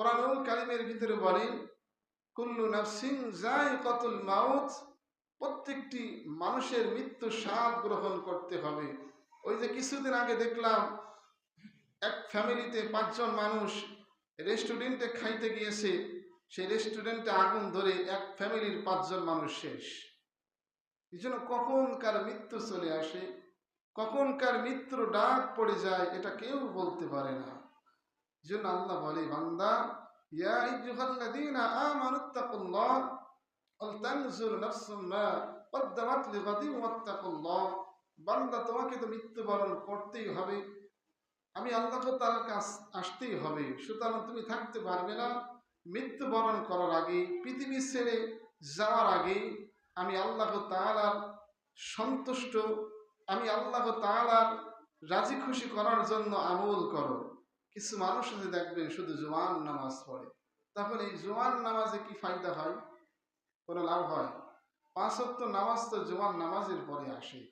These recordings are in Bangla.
কোরআনুল কালিমের ভিতরে বলেন, কুল্লু নাফসিন যায়িকাতুল মাউত প্রত্যেকটি মানুষের মৃত্যু স্বাদ গ্রহণ করতে হবে। ওই যে কিছুদিন আগে দেখলাম, এক ফ্যামিলিতে পাঁচজন মানুষ রেস্টুরেন্টে খাইতে গিয়েছে। সেই রেস্টুরেন্টে আগুন ধরে এক ফ্যামিলির পাঁচজন মানুষ শেষ। এই জন্য কখন কার মৃত্যু চলে আসে, কখন কার মৃত্যুর ডাক পড়ে যায়, এটা কেউ বলতে পারে না। জন্য আল্লাহ বলে, বান্দা, ইয়া আইয়ুহাল্লাযীনা আমানুত্তাকুল্লাহ ওয়াল তানজুর নাফসুম মা কদ্দামাত লিগাদিন ওয়াত্তাকুল্লাহ। বান্দা, তোমাকে তো মৃত্যুবরণ করতেই হবে। আমি আল্লাহ তার কাছ আসতেই হবে। সুতরাং তুমি থাকতে পারবে না। মৃত্যুবরণ করার আগে, পৃথিবী ছেড়ে যাওয়ার আগে, আমি আল্লাহ তাআলার সন্তুষ্ট। আমি আল্লাহ তাআলার রাজি খুশি করার জন্য আমল করো। কিছু মানুষ আছে দেখবেন শুধু জোয়ান নামাজ পড়ে। তাহলে এই জোয়ান নামাজে কি ফায়দা হয়? কোনো লাভ হয়? পাঁচ ওয়াক্ত নামাজ তো জোয়ান নামাজের পরে আসে।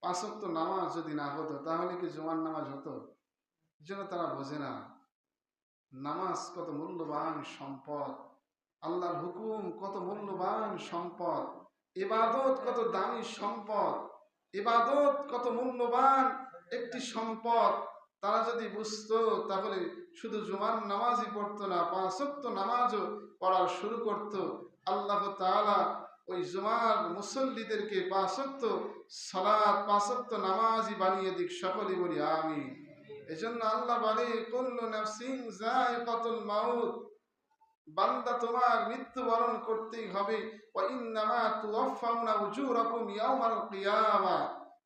পাঁচ ওয়াক্ত নামাজ যদি না হতো, তাহলে কি জোয়ান নামাজ হতো? যেন তারা বোঝে না। নামাজ কত মূল্যবান সম্পদ। আল্লাহর হুকুম কত মূল্যবান সম্পদ। এবাদত কত দামি সম্পদ। এবাদত কত মূল্যবান একটি সম্পদ। তারা যদি বুঝতো, তাহলে শুধু জুমার নামাজই পড়তো না পাঁচক্ত নামাজও পড়া শুরু করত। আল্লাহ তাআলা ওই জুমার মুসল্লিদেরকে পাঁচক্ত সালাদ পাঁচক্ত নামাজই বানিয়ে দিক সকলে বলি আমি এজন্য আল্লাহ বলে, কুল্লু নাফসিন যায়িকাতুল মাউত। বান্দা তোমার মৃত্যুবরণ করতেই হবে। ওয়া ইন্নামা তুওয়াফাউনা উজুরাকুম ইয়াওমাল কিয়ামা।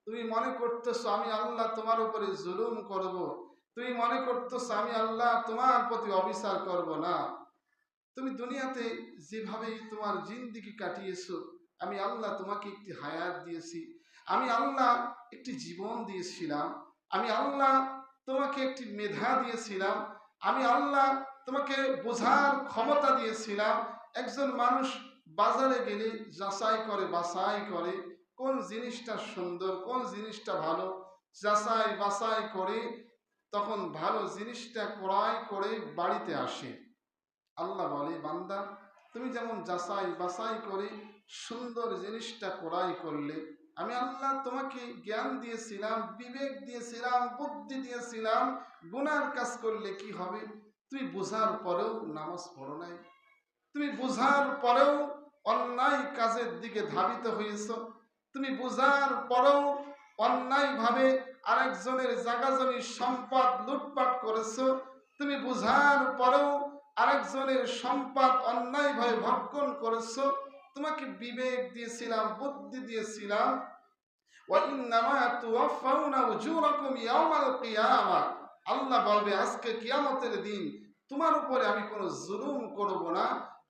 তুমি মনে করতেছো আমি আল্লাহ তোমার উপরে জুলুম করব? তুমি মনে করতেছো আমি আল্লাহ তোমার প্রতি অবিচার করব না? তুমি দুনিয়াতে যেভাবে তোমার জিন্দিগি কাটিয়েছো, আমি আল্লাহ তোমাকে একটি হায়াত দিয়েছি। আমি আল্লাহ একটি জীবন দিয়েছিলাম। আমি আল্লাহ তোমাকে একটি মেধা দিয়েছিলাম। আমি আল্লাহ তোমাকে বোঝার ক্ষমতা দিয়েছিলাম। একজন মানুষ বাজারে গেলে যাচাই করে, বাছাই করে কোন জিনিসটা সুন্দর, কোন জিনিসটা ভালো? যাচাই বাছাই করে তখন ভালো জিনিসটা ক্রয় করে বাড়িতে আসে। আল্লাহ বলে, বান্দা, তুমি যেমন যাচাই বাছাই করে সুন্দর জিনিসটা ক্রয় করলে, আমি আল্লাহ তোমাকে জ্ঞান দিয়েছিলাম, বিবেক দিয়েছিলাম, বুদ্ধি দিয়েছিলাম, গুনার কাজ করলে কি হবে? তুমি বোঝার পরেও নামাজ পড়ো নাই। তুমি বোঝার পরেও অন্যায় কাজের দিকে ধাবিত হয়েছ। তুমি বোঝার পরেও অন্যায়ভাবে আরেকজনের জাগা জমি সম্পদ লুটপাট করেছ, তুমি বোঝার পরেও আরেকজনের সম্পদ অন্যায়ভাবে ভক্ষণ করেছ, তোমাকে বিবেক দিয়েছিলাম, বুদ্ধি দিয়েছিলাম। আল্লাহ বলবে, আজকে কিয়ামতের দিন তোমার উপরে আমি কোনো জুলুম করব না,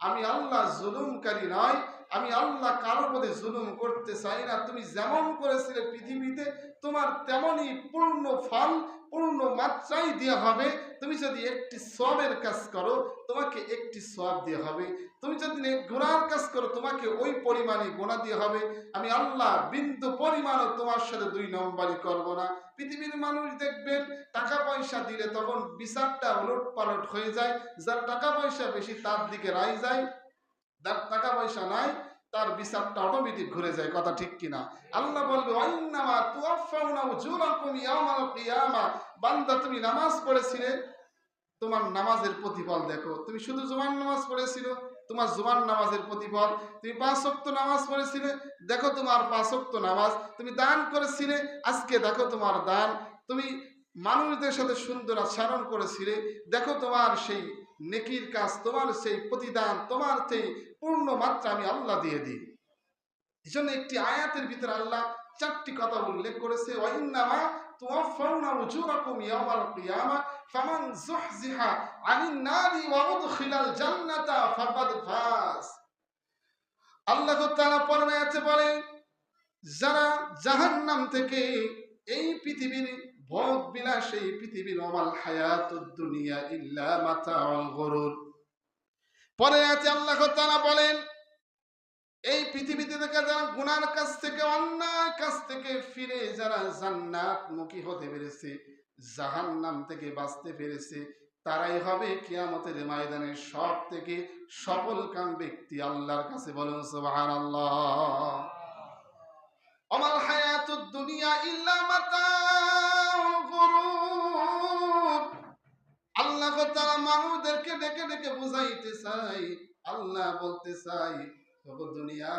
আমি আল্লাহ জুলুমকারী নয় আমি আল্লাহ কারোর প্রতি জুলুম করতে চাই না। তুমি যেমন করেছিলে পৃথিবীতে, তোমার তেমনই পূর্ণ ফল, পূর্ণ মাত্রাই দেওয়া হবে। তুমি যদি একটি সবের কাজ করো, তোমাকে একটি সব দেওয়া হবে। তুমি যদি গোনার কাজ করো, তোমাকে ওই পরিমাণে গোনা দিয়ে হবে। আমি আল্লাহ বিন্দু পরিমাণও তোমার সাথে দুই নম্বরই করব না। পৃথিবীর মানুষ দেখবেন টাকা পয়সা দিলে তখন বিচারটা উলট পালট হয়ে যায়। যার টাকা পয়সা বেশি তার দিকে রাই যায়। যার টাকা পয়সা নাই, তার বিচারটা অটোমেটিক ঘুরে যায়, কথা ঠিক কিনা? আল্লাহ বলবে তুয়াফাউনা উজুরাকুম কিয়ামা। বান্দা, তুমি নামাজ পড়েছিলে, তোমার নামাজের প্রতিফল দেখো। তুমি শুধু জুমার নামাজ পড়েছিল, তোমার জুমার নামাজের প্রতিফল। তুমি পাঁচ নামাজ পড়েছিলে, দেখো তোমার পাঁচ ওয়াক্ত নামাজ। তুমি দান করেছিলে, আজকে দেখো তোমার দান। তুমি মানুষদের সাথে সুন্দর আচরণ করেছিলে, দেখো তোমার সেই নেকির কাজ, তোমার সেই প্রতিদান, তোমার সেই পূর্ণ মাত্রা আমি আল্লাহ দিয়ে দিই। এই জন্য একটি আয়াতের ভিতরে আল্লাহ চারটি কথা উল্লেখ করেছে, ওয়াইন্নামা আল্লাহ তাআলা পরের আয়াতে বলে যারা জাহান্নাম থেকে এই পৃথিবীর ভোগ বিলাস এই পৃথিবীর অমাল হায়াতুদ দুনিয়া ইল্লা মাতাউল গুরুর। পরে আছে আল্লাহ তাআলা বলেন, এই পৃথিবীতে থেকে যারা গুনার কাছ থেকে অন্যায় কাছ থেকে ফিরে, যারা জান্নাত মুখী হতে পেরেছে, জাহান্নাম থেকে বাঁচতে পেরেছে, তারাই হবে কিয়ামতের ময়দানে সব থেকে সফল কাম ব্যক্তি আল্লাহর কাছে বলুন সুবহানাল্লাহ। আমার হায়াতুদ দুনিয়া ইল্লা মাতাউ ডেকে ডেকে বুঝাইতে চাই আল্লাহ বলতে চাই দুনিয়া